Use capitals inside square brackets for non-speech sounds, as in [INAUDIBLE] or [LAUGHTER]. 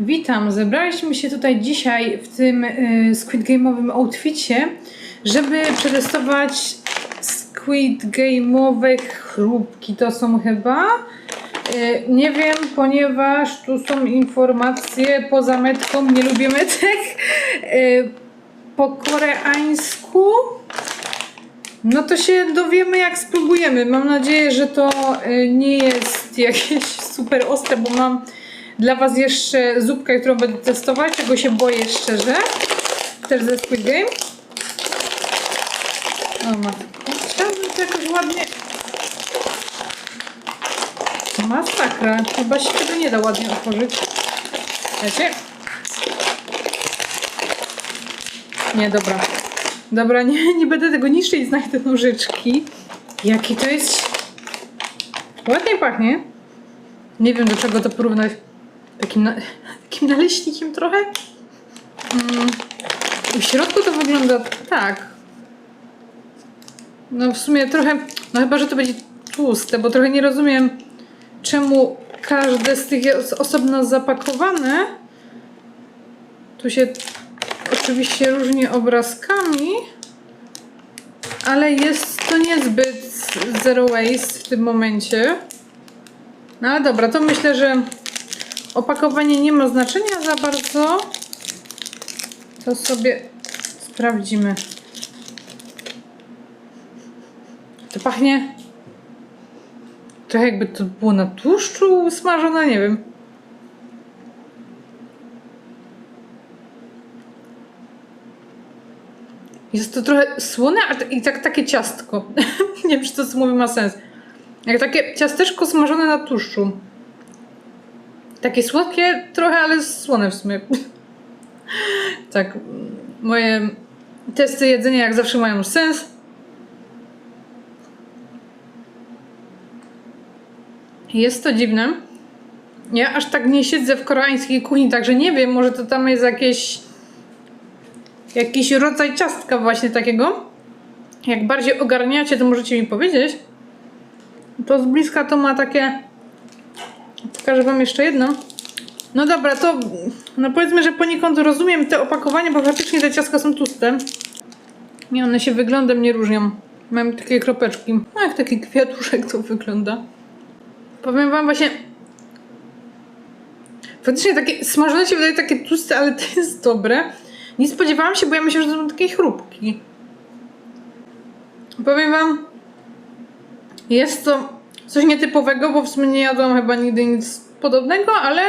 Witam, zebraliśmy się tutaj dzisiaj w tym y, Squid Game'owym outficie, żeby przetestować Squid Game'owe chrupki. To są chyba? Y, nie wiem, ponieważ tu są informacje poza metką, nie lubię metek, [LAUGHS] y, po koreańsku. No to się dowiemy jak spróbujemy. Mam nadzieję, że to nie jest jakieś super ostre, bo mam dla Was jeszcze zupkę, którą będę testować, czego się boję szczerze. Też ze Squid Game. O matko. Chciałabym to jakoś ładnie... Masakra. Chyba się tego nie da ładnie otworzyć. Wiecie? Nie, dobra. Dobra, nie, [LAUGHS] nie będę tego niszczyć, znajdę nożyczki. Jaki to jest... Ładnie pachnie. Nie wiem do czego to porównać. Takim, na, takim naleśnikiem trochę. Mm. W środku to wygląda tak. No w sumie trochę, no chyba, że to będzie tłuste, bo trochę nie rozumiem czemu każde z tych jest osobno zapakowane. Tu się oczywiście różni obrazkami, ale jest to niezbyt zero waste w tym momencie. No ale dobra, to myślę, że opakowanie nie ma znaczenia za bardzo. To sobie sprawdzimy. To pachnie trochę jakby to było na tłuszczu smażone, nie wiem. Jest to trochę słone i tak takie ciastko. [LAUGHS] nie wiem, czy to co mówię ma sens. Jak takie ciasteczko smażone na tłuszczu. Takie słodkie trochę, ale słone w sumie. [LAUGHS] tak, moje testy jedzenia jak zawsze mają sens. Jest to dziwne. Ja aż tak nie siedzę w koreańskiej kuchni, także nie wiem, może to tam jest jakieś jakiś rodzaj ciastka właśnie takiego. Jak bardziej ogarniacie, to możecie mi powiedzieć. To z bliska to ma takie... Pokażę wam jeszcze jedno. No dobra, to no powiedzmy, że poniekąd rozumiem te opakowania, bo faktycznie te ciastka są tłuste. I one się wyglądem nie różnią. Mam takie kropeczki. No jak taki kwiatuszek to wygląda. Powiem wam właśnie... Faktycznie takie smażone się wydaje takie tłuste, ale to jest dobre. Nie spodziewałam się, bo ja myślę, że to są takie chrupki. Powiem wam, jest to coś nietypowego, bo w sumie nie jadłam chyba nigdy nic podobnego, ale